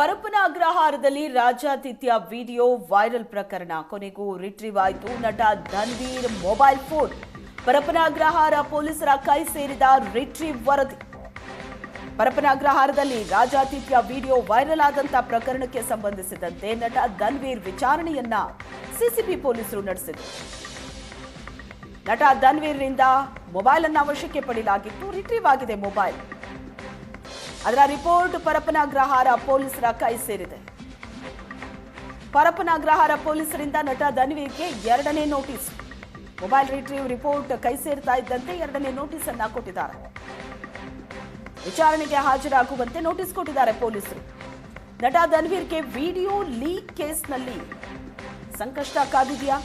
ಪರಪ್ಪನ ಅಗ್ರಹಾರದಲ್ಲಿ ರಾಜಾತಿಥ್ಯ video viral ಪ್ರಕರಣ. ಕೊನೆಗೂ ರಿಟ್ರೀವ್ ಆಯಿತು. ನಟ ಧನ್ವೀರ್ ಮೊಬೈಲ್ ಫೋನ್ ಪರಪ್ಪನ ಅಗ್ರಹಾರ ಪೊಲೀಸರ ಕೈ ಸೇರಿದ ರಿಟ್ರೀವ್ ವರದಿ. ಪರಪ್ಪನ ಅಗ್ರಹಾರದಲ್ಲಿ ರಾಜಾತಿಥ್ಯ ವಿಡಿಯೋ ವೈರಲ್ ಆದಂತ ಪ್ರಕರಣಕ್ಕೆ ಸಂಬಂಧಿಸಿದಂತೆ ನಟ ಧನ್ವೀರ್ ವಿಚಾರಣೆಯನ್ನ ಸಿಸಿಬಿ ಪೊಲೀಸರು ನಡೆಸಿದರು. ನಟ ಧನ್ವೀರ್ನಿಂದ ಮೊಬೈಲ್ ಅನ್ನ ವಶಕ್ಕೆ ಪಡೆಯಲಾಗಿತ್ತು ರಿಟ್ರೀವ್ ಆಗಿದೆ ಮೊಬೈಲ್ ಅದರ ರಿಪೋರ್ಟ್ ಪರಪನಾಗ್ರಹಾರ ಪೊಲೀಸರ ಕೈ ಸೇರಿದೆ. ಪರಪನಾಗ್ರಹಾರ ಪೊಲೀಸರಿಂದ ನಟ ಧನ್ವೀರ್ಗೆ ಎರಡನೇ ನೋಟಿಸ್. ಮೊಬೈಲ್ ರಿಟ್ರೀವ್ ರಿಪೋರ್ಟ್ ಕೈ ಸೇರ್ತಾ ಇದ್ದಂತೆ ಎರಡನೇ ನೋಟಿಸ್ ಅನ್ನ ಕೊಟ್ಟಿದ್ದಾರೆ. ವಿಚಾರಣೆಗೆ ಹಾಜರಾಗುವಂತೆ ನೋಟಿಸ್ ಕೊಟ್ಟಿದ್ದಾರೆ ಪೊಲೀಸರು. ನಟ ಧನ್ವೀರ್ಗೆ ವಿಡಿಯೋ ಲೀಕ್ ಕೇಸ್ನಲ್ಲಿ ಸಂಕಷ್ಟ ಕಾದಿದೆಯಾ?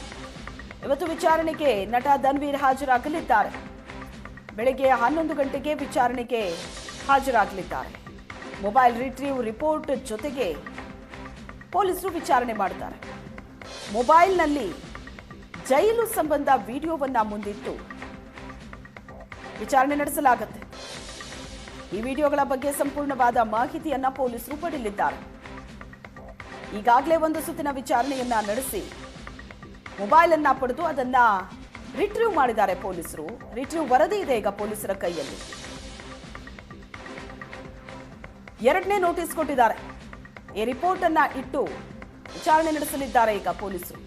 ಇವತ್ತು ವಿಚಾರಣೆಗೆ ನಟ ಧನ್ವೀರ್ ಹಾಜರಾಗಲಿದ್ದಾರೆ. ಬೆಳಗ್ಗೆ ಹನ್ನೊಂದು ಗಂಟೆಗೆ ವಿಚಾರಣೆಗೆ ಹಾಜರಾಗಲಿದ್ದಾರೆ. ಮೊಬೈಲ್ ರಿಟ್ರೀವ್ ರಿಪೋರ್ಟ್ ಜೊತೆಗೆ ಪೊಲೀಸರು ವಿಚಾರಣೆ ಮಾಡಿದ್ದಾರೆ ಮೊಬೈಲ್ನಲ್ಲಿ ಜೈಲು ಸಂಬಂಧ ವಿಡಿಯೋವನ್ನು ಮುಂದಿಟ್ಟು ವಿಚಾರಣೆ ನಡೆಸಲಾಗುತ್ತೆ. ಈ ವಿಡಿಯೋಗಳ ಬಗ್ಗೆ ಸಂಪೂರ್ಣವಾದ ಮಾಹಿತಿಯನ್ನ ಪೊಲೀಸರು ಪಡೆಯಲಿದ್ದಾರೆ. ಈಗಾಗಲೇ ಒಂದು ಸುತ್ತಿನ ವಿಚಾರಣೆಯನ್ನ ನಡೆಸಿ ಮೊಬೈಲ್ ಅನ್ನ ಪಡೆದು ಅದನ್ನ ರಿಟ್ರೀವ್ ಮಾಡಿದ್ದಾರೆ ಪೊಲೀಸರು. ರಿಟ್ರೀವ್ ವರದಿ ಇದೆ ಈಗ ಪೊಲೀಸರ ಕೈಯಲ್ಲಿ. ಎರಡನೇ ನೋಟಿಸ್ ಕೊಟ್ಟಿದ್ದಾರೆ. ಈ ರಿಪೋರ್ಟ್ ಅನ್ನ ಇಟ್ಟು ವಿಚಾರಣೆ ನಡೆಸಲಿದ್ದಾರೆ ಈಗ ಪೊಲೀಸರು.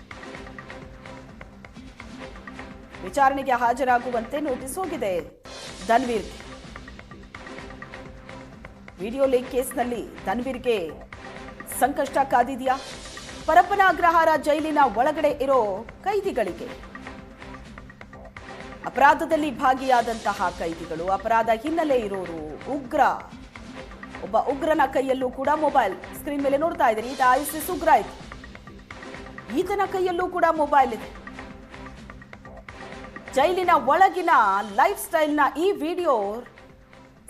ವಿಚಾರಣೆಗೆ ಹಾಜರಾಗುವಂತೆ ನೋಟಿಸ್ ಹೋಗಿದೆ ಧನ್ವೀರ್ ವಿಡಿಯೋ ಲೀಕ್ ಕೇಸ್ನಲ್ಲಿ ಧನ್ವೀರ್ಗೆ ಸಂಕಷ್ಟ ಕಾದಿದೆಯಾ? ಪರಪ್ಪನ ಅಗ್ರಹಾರ ಜೈಲಿನ ಒಳಗಡೆ ಇರೋ ಕೈದಿಗಳಿಗೆ. ಅಪರಾಧದಲ್ಲಿ ಭಾಗಿಯಾದಂತಹ ಕೈದಿಗಳು, ಅಪರಾಧ ಹಿನ್ನೆಲೆ ಇರೋರು ಉಗ್ರ. ಒಬ್ಬ ಉಗ್ರನ ಕೈಯಲ್ಲೂ ಕೂಡ ಮೊಬೈಲ್. ಸ್ಕ್ರೀನ್ ಮೇಲೆ ನೋಡ್ತಾ ಇದ್ದೀರಿ. ಈತ ಐಸಿಸ್ ಉಗ್ರ ಆಯ್ತು ಈತನ ಕೈಯಲ್ಲೂ ಕೂಡ ಮೊಬೈಲ್ ಇದೆ. ಜೈಲಿನ ಒಳಗಿನ ಲೈಫ್ ಸ್ಟೈಲ್ನ ಈ ವಿಡಿಯೋ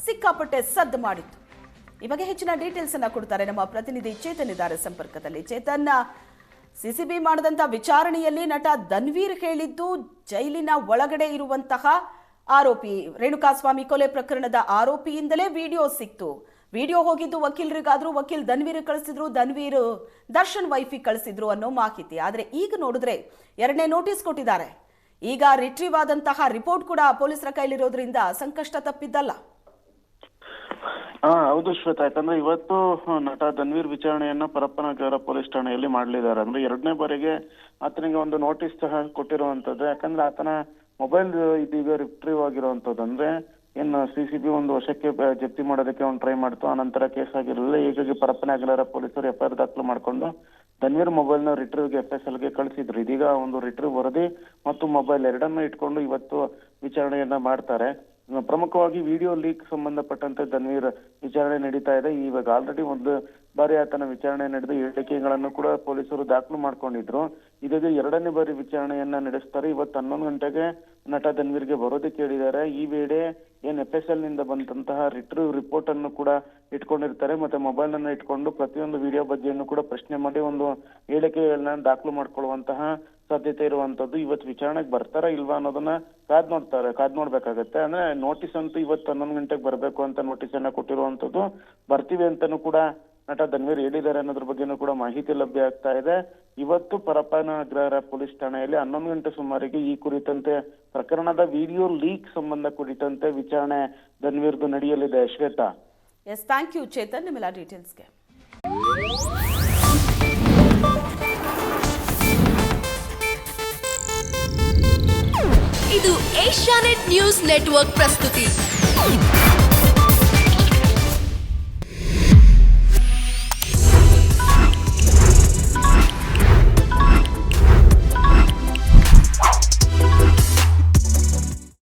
ಸಿಕ್ಕಾಪಟ್ಟೆ ಸದ್ದು ಮಾಡಿತ್ತು. ಈ ಬಗ್ಗೆ ಹೆಚ್ಚಿನ ಡೀಟೇಲ್ಸ್ ಅನ್ನ ಕೊಡ್ತಾರೆ ನಮ್ಮ ಪ್ರತಿನಿಧಿ ಚೇತನ್ ಇದ್ದಾರೆ ಸಂಪರ್ಕದಲ್ಲಿ. ಚೇತನ್, ಸಿಸಿಬಿ ಮಾಡಿದಂಥ ವಿಚಾರಣೆಯಲ್ಲಿ ನಟ ಧನ್ವೀರ್ ಹೇಳಿದ್ದು, ಜೈಲಿನ ಒಳಗಡೆ ಇರುವಂತಹ ಆರೋಪಿ. ರೇಣುಕಾಸ್ವಾಮಿ ಕೊಲೆ ಪ್ರಕರಣದ ಆರೋಪಿಯಿಂದಲೇ ವಿಡಿಯೋ ಸಿಕ್ತು. ವಿಡಿಯೋ ಹೋಗಿದ್ದು ವಕೀಲರಿಗಾದ್ರೂ ವಕೀಲ್ ಧನ್ವೀರ್ ಕಳಿಸಿದ್ರು, ಧನ್ವೀರ್ ದರ್ಶನ್ ವೈಫಿಗೆ ಕಳಿಸಿದ್ರು ಅನ್ನೋ ಮಾಹಿತಿ. ಆದ್ರೆ ಈಗ ನೋಡಿದ್ರೆ ಎರಡನೇ ನೋಟಿಸ್ ಕೊಟ್ಟಿದ್ದಾರೆ. ಈಗ ರಿಟ್ರೀವ್ ಆದಂತಹ ರಿಪೋರ್ಟ್ ಕೂಡ ಪೊಲೀಸರ ಕೈಲಿರೋದ್ರಿಂದ ಸಂಕಷ್ಟ ತಪ್ಪಿದ್ದಲ್ಲ. ಹಾ ಹೌದು ಶ್ವೇತಾ. ಯಾಕಂದ್ರೆ ಇವತ್ತು ನಟ ಧನ್ವೀರ್ ವಿಚಾರಣೆಯನ್ನ ಪರಪ್ಪನಗರ ಪೊಲೀಸ್ ಠಾಣೆಯಲ್ಲಿ ಮಾಡಲಿದ್ದಾರೆ. ಅಂದ್ರೆ ಎರಡನೇ ಬಾರಿಗೆ ಆತನಿಗೆ ಒಂದು ನೋಟಿಸ್ ಸಹ ಕೊಟ್ಟಿರುವಂತದ್ದು ಯಾಕಂದ್ರೆ ಆತನ ಮೊಬೈಲ್ ಇದೀಗ ರಿಟ್ರೀವ್ ಆಗಿರುವಂತದ್ದು ಅಂದ್ರೆ ಸಿ ಬಿ ಒಂದು ವಶಕ್ಕೆ ಜಪ್ತಿ ಮಾಡೋದಕ್ಕೆ ಒಂದು ಟ್ರೈ ಮಾಡ್ತು. ಆ ನಂತರ ಕೇಸ್ ಆಗಿರಲಿಲ್ಲ ಹೀಗಾಗಿ ಆಗಲಾರ ಪೊಲೀಸರು ಎಫ್ ಆರ್ ದಾಖಲು ಮಾಡ್ಕೊಂಡು ಧನ್ವೀರ್ ಮೊಬೈಲ್ನ ರಿಟ್ರೀವ್ಗೆ ಎಫ್ ಎಸ್ ಎಲ್ಗೆ ಕಳಿಸಿದ್ರು. ಇದೀಗ ಒಂದು ರಿಟ್ರೀವ್ ವರದಿ ಮತ್ತು ಮೊಬೈಲ್ ಎರಡನ್ನೂ ಇಟ್ಕೊಂಡು ಇವತ್ತು ವಿಚಾರಣೆಯನ್ನ ಮಾಡ್ತಾರೆ. ಪ್ರಮುಖವಾಗಿ ವಿಡಿಯೋ ಲೀಕ್ ಸಂಬಂಧಪಟ್ಟಂತೆ ಧನ್ವೀರ್ ವಿಚಾರಣೆ ನಡೀತಾ ಇದೆ. ಇವಾಗ ಆಲ್ರೆಡಿ ಒಂದು ಬಾರಿ ಆತನ ವಿಚಾರಣೆ ನಡೆದು, ಹೇಳಿಕೆಗಳನ್ನು ಕೂಡ ಪೊಲೀಸರು ದಾಖಲು ಮಾಡ್ಕೊಂಡಿದ್ರು. ಇದೀಗ ಎರಡನೇ ಬಾರಿ ವಿಚಾರಣೆಯನ್ನ ನಡೆಸ್ತಾರೆ. ಇವತ್ತು ಹನ್ನೊಂದು ಗಂಟೆಗೆ ನಟ ಧನ್ವೀರ್ಗೆ ಬರೋದಕ್ಕೆ ಹೇಳಿದ್ದಾರೆ ಈ ವೇಳೆ ಏನ್ ಎಫ್ ಎಸ್ ಎಲ್ನಿಂದ ಬಂದಂತಹ ರಿಟ್ರೀವ್ ರಿಪೋರ್ಟ್ ಅನ್ನು ಕೂಡ ಇಟ್ಕೊಂಡಿರ್ತಾರೆ. ಮತ್ತೆ ಮೊಬೈಲ್ ಅನ್ನು ಇಟ್ಕೊಂಡು ಪ್ರತಿಯೊಂದು ವಿಡಿಯೋ ಬಗ್ಗೆಯನ್ನು ಕೂಡ ಪ್ರಶ್ನೆ ಮಾಡಿ ಒಂದು ಹೇಳಿಕೆಗಳನ್ನ ದಾಖಲು ಮಾಡ್ಕೊಳ್ಳುವಂತಹ ಸಾಧ್ಯತೆ ಇರುವಂತದ್ದು ಇವತ್ತು ವಿಚಾರಣೆಗೆ ಬರ್ತಾರಾ ಇಲ್ವಾ ಅನ್ನೋದನ್ನ ಕಾದ್ ನೋಡ್ತಾರೆ. ಕಾದ್ ನೋಡ್ಬೇಕಾಗತ್ತೆ. ಅಂದ್ರೆ ನೋಟಿಸ್ ಅಂತೂ ಇವತ್ತು ಹನ್ನೊಂದು ಗಂಟೆಗೆ ಬರಬೇಕು ಅಂತ ನೋಟಿಸ್ ಅನ್ನ ಕೊಟ್ಟಿರುವಂತದ್ದು. ಬರ್ತೀವಿ ಅಂತಾನು ಕೂಡ ನಟ ಧನ್ವೀರ್ ಹೇಳಿದ್ದಾರೆ ಅನ್ನೋದ್ರ ಬಗ್ಗೆನೂ ಕೂಡ ಮಾಹಿತಿ ಲಭ್ಯ ಆಗ್ತಾ ಇದೆ. ಇವತ್ತು ಪರಪ್ಪನ ಅಗ್ರಹಾರ ಪೊಲೀಸ್ ಠಾಣೆಯಲ್ಲಿ ಹನ್ನೊಂದು ಗಂಟೆ ಸುಮಾರಿಗೆ ಈ ಕುರಿತಂತೆ ಪ್ರಕರಣದ ವಿಡಿಯೋ ಲೀಕ್ ಸಂಬಂಧ ಕುರಿತಂತೆ ವಿಚಾರಣೆ ಧನ್ವೀರ್ದು ನಡೆಯಲಿದೆ. Shwetha? Yes thank you Chethan. ನಿಮ್ಮೆಲ್ಲ ಡೀಟೇಲ್ಸ್ಗೆ ಇದು ಏಷ್ಯಾನೆಟ್ ನ್ಯೂಸ್ ನೆಟ್ವರ್ಕ್ ಪ್ರಸ್ತುತಿ.